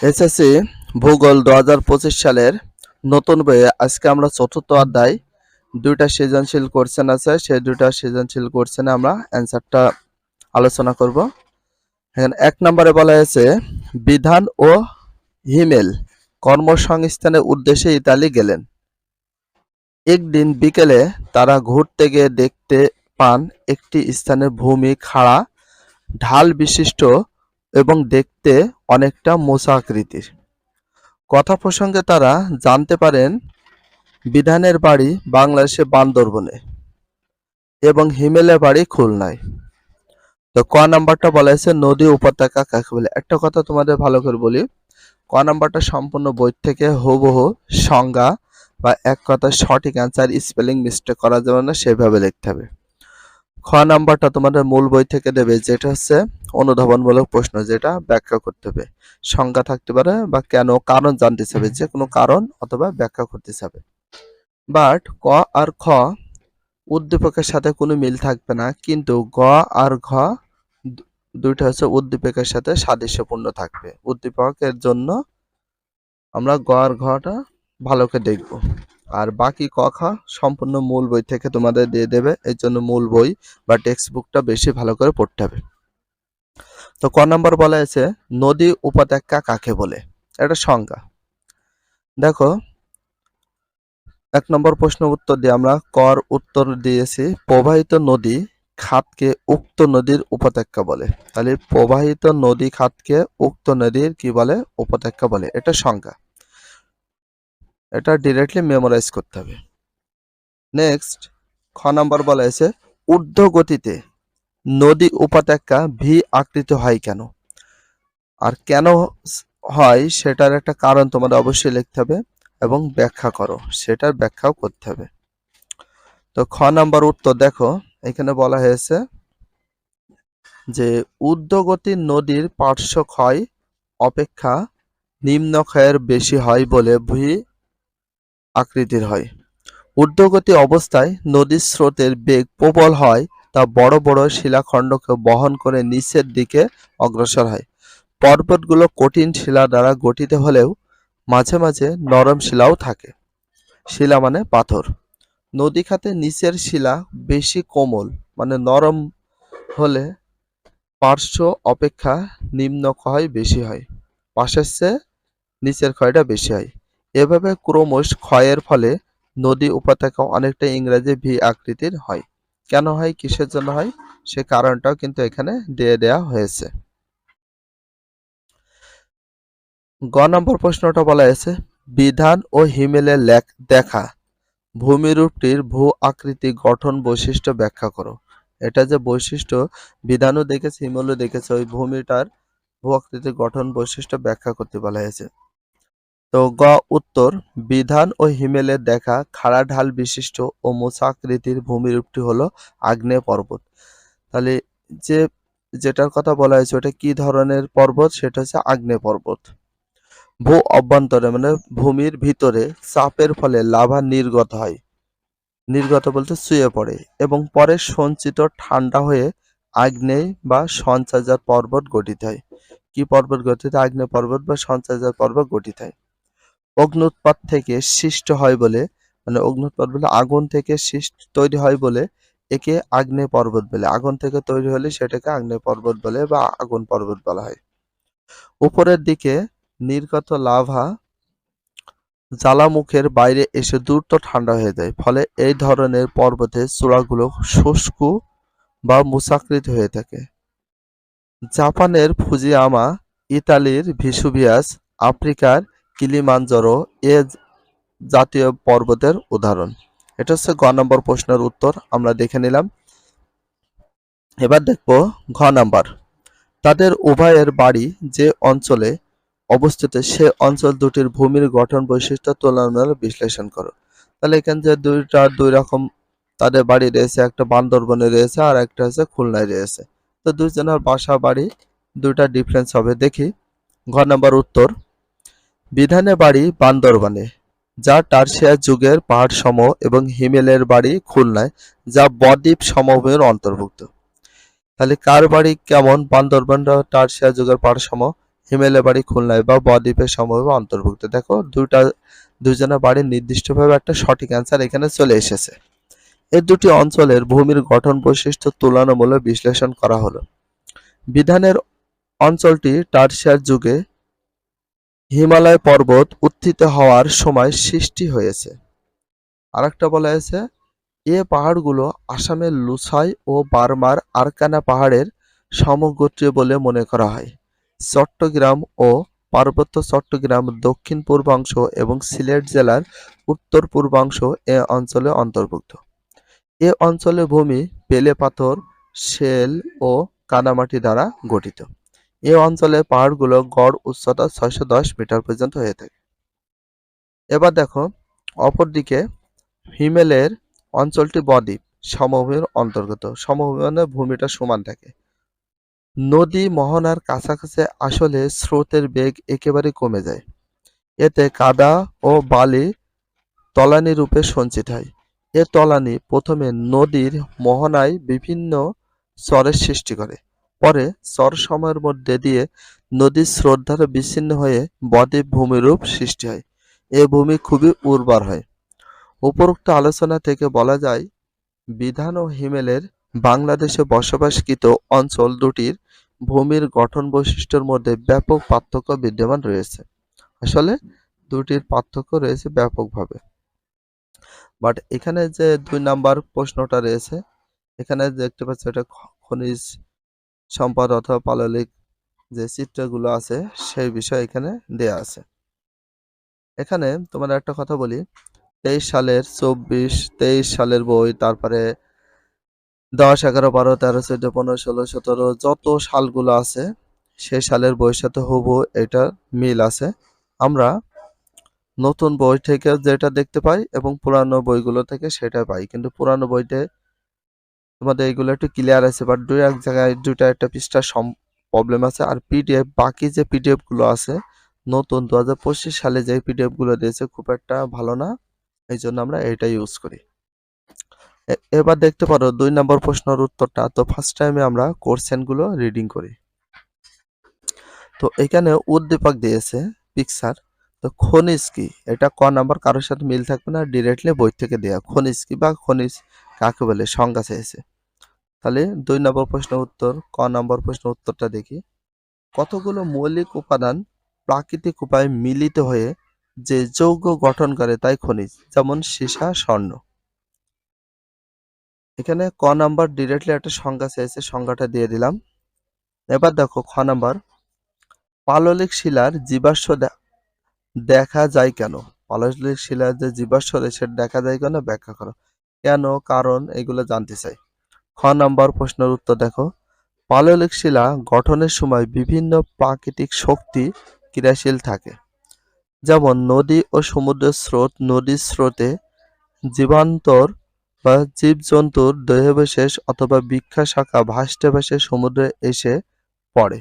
SSC ভূগোল দু হাজার পঁচিশ সালের নতুন বইয়ে আজকে আমরা চতুর্থ অধ্যায় দুইটা সৃজনশীল কোশ্চেন আছে। সেই দুইটা সৃজনশীল কোশ্চেনে আমরা অ্যান্সারটা আলোচনা করব। এখানে এক নম্বরে বলা হয়েছে, বিধান ও হিমেল কর্মসংস্থানের উদ্দেশ্যে ইতালি গেলেন। একদিন বিকেলে তারা ঘুরতে গিয়ে দেখতে পান একটি স্থানের ভূমি, খাড়া, ঢাল বিশিষ্ট এবং দেখতে অনেকটা মোচা আকৃতির কথা প্রসঙ্গে তারা জানতে পারেন, বিধানের বাড়ি বাংলাদেশে বান্দরবনে এবং হিমেলের বাড়ি খুলনায়। তো ক নাম্বারটা বলা হয়েছে, নদী উপত্যকা কাকে বলে? একটা কথা তোমাদের ভালো করে বলি, ক নাম্বারটা সম্পূর্ণ বই থেকে হুবহু সংজ্ঞা বা এক কথা সঠিক অ্যান্সার স্পেলিং মিস্টেক করা যাবে না সেভাবে লিখতে হবে। খ নাম্বারটা তোমাদের মূল বই থেকে দেবে, যেটা হচ্ছে অনুধাবনমূলক প্রশ্ন, যেটা ব্যাখ্যা করতে হবে। সংজ্ঞা থাকতে পারে বা কেন, কারণ জানতে চাবে যে কোনো কারণ অথবা ব্যাখ্যা করতে চাবে বাট ক আর খ উদ্দীপকের সাথে কোনো মিল থাকবে না, কিন্তু গ আর ঘ দুইটা হচ্ছে উদ্দীপকের সাথে সাদৃশ্যপূর্ণ থাকবে। উদ্দীপকের জন্য আমরা গ আর ঘটা ভালো করে দেখব। আর বাকি ক খ সম্পূর্ণ মূল বই থেকে তোমাদের দিয়ে দেবে। এর জন্য মূল বই বা টেক্সট বুকটা বেশি ভালো করে পড়তে হবে। তো ক নম্বর বলা আছে নদী উপত্যকা কাকে বলে? এটা সংজ্ঞা। দেখো, এক নম্বর প্রশ্ন উত্তর দিয়ে আমরা কর উত্তর দিয়েছি, প্রবাহিত নদী খাতকে উক্ত নদীর উপত্যকা বলে। তাহলে প্রবাহিত নদী খাতকে উক্ত নদীর কি বলে? উপত্যকা বলে। এটা সংজ্ঞা। এটা ডিরেক্টলি মেমোরাইজ করতে হবে। নেক্সট খ নাম্বার বলা হয়েছে ঊর্ধ্ব গতিতে নদী উপত্যকা ভি আকৃতি হয় কেন? আর কেন হয় সেটার একটা কারণ তোমাদের অবশ্যই লিখতে হবে এবং ব্যাখ্যা করো, সেটার ব্যাখ্যাও করতে হবে। তো খ নাম্বার উত্তর দেখো, এখানে বলা হয়েছে যে ঊর্ধ্বগতি নদীর পার্শ্ব ক্ষয় অপেক্ষা নিম্ন ক্ষয়ের বেশি হয় বলে ভূ আকৃতির হয়। ঊর্ধ্বগতি অবস্থায় নদীর স্রোতের বেগ প্রবল হয়, তা বড় বড় শিলাখণ্ডকে বহন করে নিচের দিকে অগ্রসর হয়। পর্বতগুলো কঠিন শিলা দ্বারা গঠিত হলেও মাঝে মাঝে নরম শিলাও থাকে। শিলা মানে পাথর। নদী খাতে নিচের শিলা বেশি কোমল মানে নরম হলে পার্শ্ব অপেক্ষা নিম্ন ক্ষয় বেশি হয়। পাশের চেয়ে নিচের ক্ষয়টা বেশি হয়। এভাবে ক্রমশ ক্ষয়ের ফলে নদী উপত্যকা অনেকটা ইংরেজি ভি আকৃতির হয়। কেন হয়? কিসের জন্য হয়? সে কারণটাও কিন্তু এখানে দিয়ে দেয়া হয়েছে। গ নম্বর প্রশ্নটা বলা হয়েছে, বিধান ও হিমেলের লেখ দেখা। ভূমিরূপটির ভূ আকৃতি গঠন বৈশিষ্ট্য ব্যাখ্যা করো। এটা যে বৈশিষ্ট্য, বিধানও দেখেছে, হিমেলও দেখেছে, ওই ভূমিটার ভূ আকৃতি গঠন বৈশিষ্ট্য ব্যাখ্যা করতে বলা হয়েছে। তো গ উত্তর, বিধান ও হিমেলের দেখা, খাড়া ঢাল বিশিষ্ট ও মোচা আকৃতির ভূমিরূপটি হলো আগ্নেয় পর্বত। তাহলে যে, যেটার কথা বলা হয়েছে ওটা কি ধরনের পর্বত? সেটা হচ্ছে আগ্নেয় পর্বত। ভূ অভ্যন্তরে মানে ভূমির ভিতরে চাপের ফলে লাভা নির্গত হয়। নির্গত বলতে শুয়ে পড়ে এবং পরে সঞ্চিত ঠান্ডা হয়ে আগ্নেয় বা সঞ্চয়জাত পর্বত গঠিত হয়। কি পর্বত গঠিত? আগ্নেয় পর্বত বা সঞ্চয়জাত পর্বত গঠিত হয়। অগ্নুৎপাত থেকে সৃষ্ট হয় বলে মানে অগ্নুৎপাত বলে আগুন থেকে সৃষ্ট, তৈরি হয় বলে একে আগ্নেয় পর্বত বলে। আগুন থেকে তৈরি হলে সেটাকে আগ্নেয় পর্বত বলে বা আগুন পর্বত বলা হয়। উপরের দিকে নির্গত লাভা জ্বালামুখের বাইরে এসে দ্রুত ঠান্ডা হয়ে যায়, ফলে এই ধরনের পর্বতের চূড়াগুলো শুষ্ক বা মুসাকৃত হয়ে থাকে। জাপানের ফুজিয়ামা, ইতালির ভিসুভিয়াস, আফ্রিকার কিলিমাঞ্জারো এ জাতীয় পর্বতের উদাহরণ। এটা হচ্ছে গ নম্বর প্রশ্নের উত্তর, আমরা দেখে নিলাম। এবার দেখব ঘ নাম্বার। তাদের উভয়ের বাড়ি যে অঞ্চলে অবস্থিত, সে অঞ্চল দুটির ভূমির গঠন বৈশিষ্ট্য তুলনামূলক বিশ্লেষণ করো। তাহলে এখানে যে দুইটা দুই রকম তাদের বাড়ি রয়েছে, একটা বান্দরবনে রয়েছে আর একটা হচ্ছে খুলনায় রয়েছে। তো দুইজনের বাসা বাড়ি দুইটা ডিফারেন্স হবে। দেখি ঘ নম্বর উত্তর। বিধানে বাড়ি বান্দরবানে, যা টার্সিয়া যুগের পাহাড় সম এবং হিমেলের বাড়ি খুলনায়, যা বদ্বীপ সমভূমির অন্তর্ভুক্ত। তাহলে কার বাড়ি কেমন? বান্দরবান টার্সিয়া যুগের পাহাড় সম হিমেলের বাড়ি খুলনায় বা বদ্বীপের সমভাবে অন্তর্ভুক্ত। দেখো, দুইটা দুজনের বাড়ির নির্দিষ্টভাবে একটা সঠিক অ্যান্সার এখানে চলে এসেছে। এই দুটি অঞ্চলের ভূমির গঠন বৈশিষ্ট্য তুলনামূলক বিশ্লেষণ করা হলো। বিধানের অঞ্চলটি টার্সিয়ার যুগে হিমালয় পর্বত উত্থিত হওয়ার সময় সৃষ্টি হয়েছে। আরেকটা বলা হয়েছে, এ পাহাড়গুলো আসামের লুসাই ও বার্মার আরকানা পাহাড়ের সমগোত্রীয় বলে মনে করা হয়। চট্টগ্রাম ও পার্বত্য চট্টগ্রাম দক্ষিণ পূর্বাংশ এবং সিলেট জেলার উত্তর পূর্বাংশ এ অঞ্চলে অন্তর্ভুক্ত। এ অঞ্চলে ভূমি, বেলে পাথর, শেল ও কাদামাটি দ্বারা গঠিত। এ অঞ্চলের পাহাড়গুলো গড় উচ্চতা ছয়শো দশ মিটার পর্যন্ত হয়ে থাকে। এবার দেখো, অপরদিকে হিমেলের অঞ্চলটি বদ্বীপ, সমভূমির অন্তর্গত। সমভূমি মানে ভূমিটা সমান থাকে। নদী মোহনার কাছাকাছি আসলে স্রোতের বেগ একেবারে কমে যায়। এতে কাদা ও বালি তলানি রূপে সঞ্চিত হয়। এ তলানি প্রথমে নদীর মোহনায় বিভিন্ন চরের সৃষ্টি করে। পরে চর সময়ের মধ্যে দিয়ে নদীর স্রোত বিচ্ছিন্ন হয়ে বদ্বীপ ভূমিরূপ সৃষ্টি হয়। এ ভূমি খুবই উর্বর হয়। উপরোক্ত আলোচনা থেকে বলা যায়, বিধান ও হিমেলের বাংলাদেশে বসবাসকৃত অঞ্চল দুটির ভূমির গঠন বৈশিষ্ট্যের মধ্যে ব্যাপক পার্থক্য বিদ্যমান রয়েছে। আসলে দুটির পার্থক্য রয়েছে ব্যাপকভাবে। বাট এখানে যে দুই নাম্বার প্রশ্নটা রয়েছে, এখানে দেখতে পাচ্ছি এটা খনিজ সম্পদ অথবা পাললিক যে চিত্রগুলো আছে, সেই বিষয় এখানে দেয়া আছে। এখানে তোমার একটা কথা বলি, তেইশ সালের চব্বিশ, তেইশ সালের বই, তারপরে দশ, এগারো, বারো, তেরো, চোদ্দ, পনেরো, ষোলো, সতেরো, যত সালগুলো আছে, সেই সালের বইয়ের সাথে হুবহু এটা মিল আছে। আমরা নতুন বই থেকে যেটা দেখতে পাই এবং পুরানো বইগুলো থেকে সেটা পাই, কিন্তু পুরানো বইতে তোমাদের এইগুলো একটু ক্লিয়ার আছে বাট দুই এক জায়গায় দুইটা একটা পৃষ্ঠা সম প্রবলেম আছে। আর পিডিএফ বাকি যে পিডিএফগুলো আছে, নতুন দু হাজার পঁচিশ সালে যে পিডিএফগুলো দিয়েছে, খুব একটা ভালো না। এই জন্য আমরা এটা ইউজ করি। এবার দেখতে পারো, দুই নম্বর প্রশ্নের উত্তরটা। তো ফার্স্ট টাইমে আমরা কোশ্চেনগুলো রিডিং করি। তো এখানে উদ্দীপক দিয়েছে পিকচার তো খনিজ কি? এটা ক নাম্বার? কারোর সাথে মিল থাকবে না। ডিরেক্টলি বই থেকে দেয়া। খনিজ কি বা খনিজ কাকে বলে? সংজ্ঞা চেয়েছে তাহলে দুই নম্বর প্রশ্ন উত্তর, ক নম্বর প্রশ্ন উত্তরটা দেখি। কতগুলো মৌলিক উপাদান প্রাকৃতিক উপায়ে মিলিত হয়ে যে যৌগ গঠন করে তাই খনিজ, যেমন সীসা, স্বর্ণ। এখানে ক নাম্বার ডিরেক্টলি একটা সংজ্ঞা চেয়েছে সংজ্ঞাটা দিয়ে দিলাম। এবার দেখো খ নাম্বার, পাললিক শিলার জীবাশ্ম দেখা যায় কেন? পাললিক শিলার যে জীবাশ্ম সেটা দেখা যায় কেন? ব্যাখ্যা করো। কেন? কারণ? এগুলো জানতে চাই। খ নাম্বার প্রশ্নের উত্তর দেখো। পাললিক শিলা গঠনের সময় বিভিন্ন প্রাকৃতিক শক্তি ক্রিয়াশীল থাকে। যেমন নদী ও সমুদ্রের স্রোত, নদীর স্রোতে জীবান্তর বা জীবজন্তুর দেহবিশেষ অথবা বৃক্ষা শাখা ভাসতে ভাসে সমুদ্রে এসে পড়ে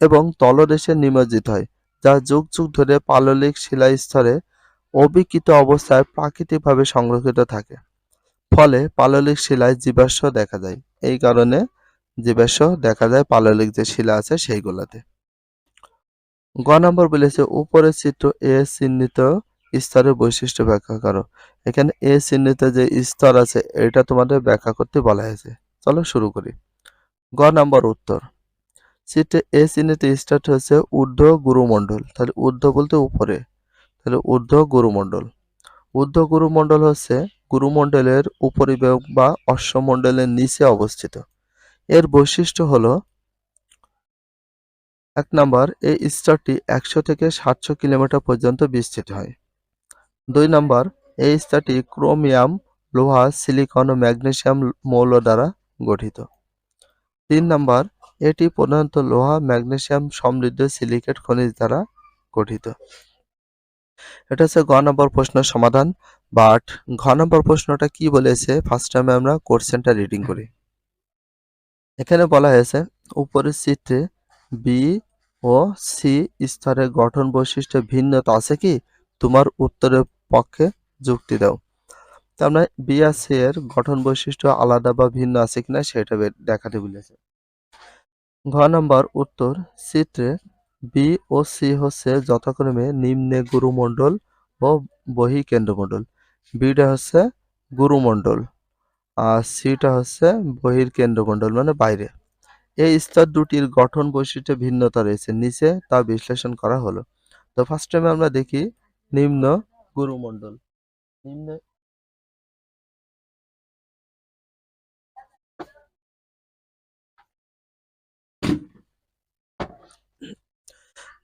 এবং তলদেশে নিমজ্জিত হয়, যা যুগ যুগ ধরে পাললিক শিলা স্তরে অবিকৃত অবস্থায় প্রাকৃতিকভাবে সংরক্ষিত থাকে। ফলে পাললিক শিলায় জীবাশ্ম দেখা যায়। এই কারণে জীবাশ্ম দেখা যায় পাললিক যে শিলা আছে সেইগুলাতে। গ নম্বর বলেছে, উপরের চিত্র এ চিহ্নিত স্তরের বৈশিষ্ট্য ব্যাখ্যা করো। এখানে এ চিহ্নিত যে স্তর আছে, এটা তোমাদের ব্যাখ্যা করতে বলা হয়েছে। চলো শুরু করি। গ নম্বর উত্তর। চিত্রে এ চিহ্নিত স্তরটি হচ্ছে ঊর্ধ্ব গুরুমণ্ডল। তাহলে ঊর্ধ্ব বলতে উপরে। তাহলে ঊর্ধ্ব গুরুমণ্ডল। ঊর্ধ্ব গুরুমণ্ডল হচ্ছে গুরুমণ্ডলের উপরিভাগ বা অশ্বমণ্ডলের নিচে অবস্থিত। এর বৈশিষ্ট্য হল এক নম্বর, এই স্তরটি একশো থেকে সাতশো কিলোমিটার পর্যন্ত বিস্তৃত হয়। দুই নম্বর, এই স্তরটি ক্রোমিয়াম, লোহা, সিলিকন ও ম্যাগনেসিয়াম মৌল দ্বারা গঠিত। তিন নম্বর, এটি প্রধানত লোহা, ম্যাগনেসিয়াম সমৃদ্ধ সিলিকেট খনিজ দ্বারা গঠিত। এটা হচ্ছে গ নম্বর প্রশ্নের সমাধান। বাট ঘ নম্বর প্রশ্নটা কি বলেছে? ফার্স্ট টাইমে আমরা কোশ্চেনটা রিডিং করি। এখানে বলা হয়েছে, উপরের চিত্রে বি ও সি স্তরের গঠন বৈশিষ্ট্য ভিন্নতা আছে কি? তোমার উত্তরের পক্ষে যুক্তি দাও। তো আমরা বি আর সি এর গঠন বৈশিষ্ট্য আলাদা বা ভিন্ন আছে কিনা সেটা দেখাতে বলেছে। ঘ নম্বর উত্তর চিত্রে বি ও সি হচ্ছে যথাক্রমে নিম্নে গুরুমণ্ডল ও বহিঃকেন্দ্রমণ্ডল। বিটা হচ্ছে গুরুমণ্ডল, আর সিটা হচ্ছে বহির্কেন্দ্রমণ্ডল মানে বাইরে। এই স্তর দুটির গঠন বৈশিষ্ট্যে ভিন্নতা রয়েছে। নিচে তা বিশ্লেষণ করা হলো। তো ফার্স্ট টাইমে আমরা দেখি নিম্ন গুরুমণ্ডল। নিম্ন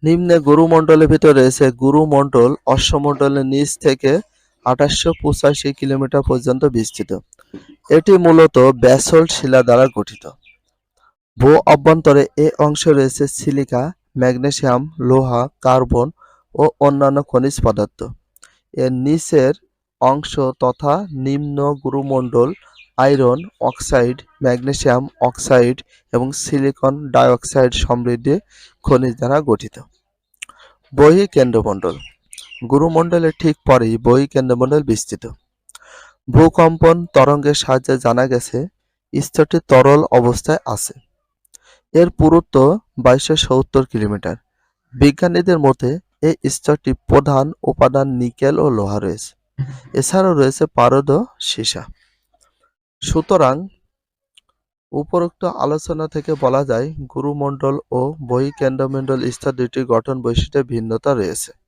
নিম্নে গুরুমণ্ডলের ভিতরে রয়েছে গুরুমণ্ডল, অশ্বমণ্ডলের নিচ থেকে আঠাশশো পঁচাশি কিলোমিটার পর্যন্ত বিস্তৃত। এটি মূলত ব্যাসল্ট শিলা দ্বারা গঠিত। ভূ অভ্যন্তরে এ অংশে রয়েছে সিলিকা, ম্যাগনেসিয়াম, লোহা, কার্বন ও অন্যান্য খনিজ পদার্থ। এর নিচের অংশ তথা নিম্ন গুরুমণ্ডল আয়রন, অক্সাইড, ম্যাগনেসিয়াম অক্সাইড এবং সিলিকন ডাইঅক্সাইড সমৃদ্ধ খনিজ দ্বারা গঠিত। বহিঃকেন্দ্রমণ্ডল গুরুমণ্ডলের ঠিক পরেই বই বহিঃকেন্দ্রমণ্ডল বিস্তৃত। ভূকম্পন তরঙ্গের সাহায্যে জানা গেছে, স্তরটি তরল অবস্থায় আছে। এর পুরুত্ব বাইশশো সত্তর কিলোমিটার। বিজ্ঞানীদের মতে, এই স্তরটি প্রধান উপাদান নিকেল ও লোহা রয়েছে। এছাড়াও রয়েছে পারদ সীসা। সুতরাং, উপরোক্ত আলোচনা থেকে বলা যায়, গুরুমণ্ডল ও বহিঃকেন্দ্রমণ্ডল স্তর দুটি গঠন বৈশিষ্ট্যে ভিন্নতা রয়েছে।